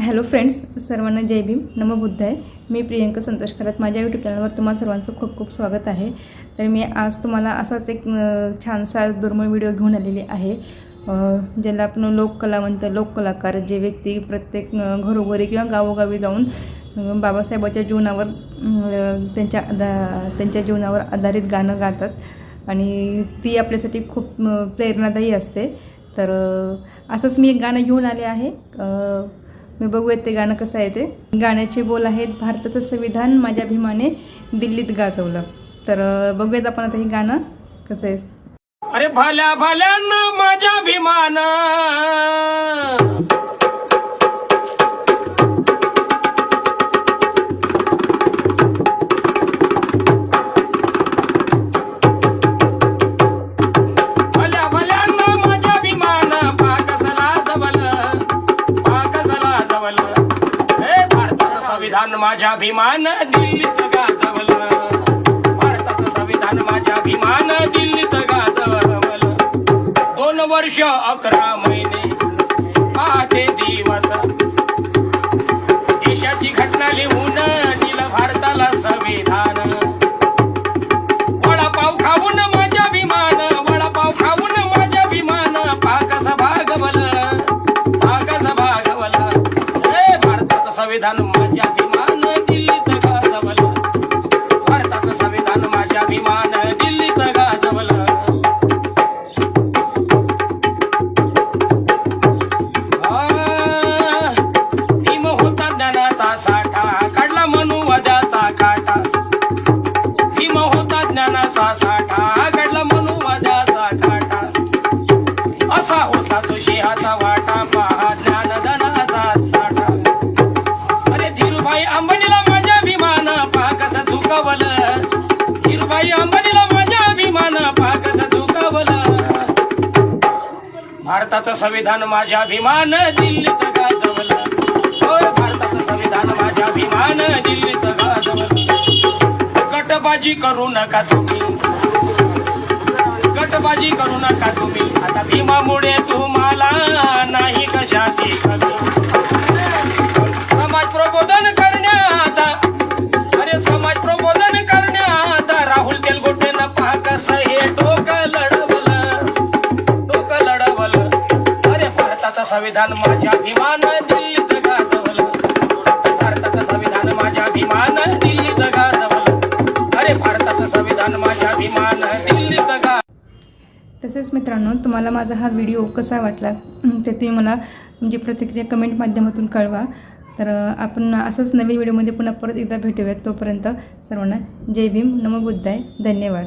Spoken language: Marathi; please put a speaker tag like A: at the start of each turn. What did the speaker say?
A: हॅलो फ्रेंड्स सर्वांना जय भीम. नमो बुद्ध आहे मी प्रियंका संतोष खरात. माझ्या यूट्यूब चॅनलवर तुम्हाला सर्वांचं खूप खूप स्वागत आहे. तर मी आज तुम्हाला असाच एक छानसा दुर्मिळ व्हिडिओ घेऊन आलेली आहे. ज्याला आपण लोककलावंत लोककलाकार जे व्यक्ती प्रत्येक घरोघरी किंवा गावोगावी जाऊन बाबासाहेबाच्या जीवनावर त्यांच्या आधा त्यांच्या जीवनावर आधारित गाणं गातात. आणि ती आपल्यासाठी खूप प्रेरणादायी असते. तर असंच मी एक गाणं घेऊन आले आहे. मी बघूयात ते गाणं कसं आहे ते. गाण्याचे बोल आहेत भारताचं संविधान माझ्या भीमाने दिल्लीत गाजवलं. तर बघूयात आपण आता हे गाणं कसं आहे.
B: अरे भल्या भल्यानं माझ्या भीमान माझ्या अभिमान दिल्लीत गाजवलं. भारताचं संविधान माझ्या अभिमान दिल्लीत गाजवलं. दोन वर्ष अकरा महिने पाहते दिवस ज्ञानाचा साठा घडला मनुवाद्याचा काटा असा होता तो सिंहाचा वाटा पहा ज्ञानदानाचा साठा. अरे धीरूभाई अंबानीला माझ्या अभिमान पहा कसं दुखावल. धीरूभाई अंबानीला माझ्या अभिमान पहा कसं दुखावल. भारताचं संविधान माझ्या अभिमान दिल्लीत गटबाजी करू नका तुम्ही. गटबाजी करू नका तुम्ही. आता भीमामुळे तुम्हाला नाही कशाची समाज प्रबोधन करण्यात अरे समाज प्रबोधन करण्यात राहुल तेलगोटेनं पहा कसं हे डोकं लढवलं. डोकं लढवलं. अरे भारताचं संविधान माझ्या अभिमान दिलं
A: तसेच मित्रांनो तुम्हाला माझा हा व्हिडिओ कसा वाटला ते तुम्ही मला म्हणजे प्रतिक्रिया कमेंट माध्यमातून कळवा. तर आपण असंच नवीन व्हिडिओमध्ये पुन्हा परत एकदा भेटूयात तोपर्यंत. सर्वांना जय भीम नमो बुद्धाय. धन्यवाद.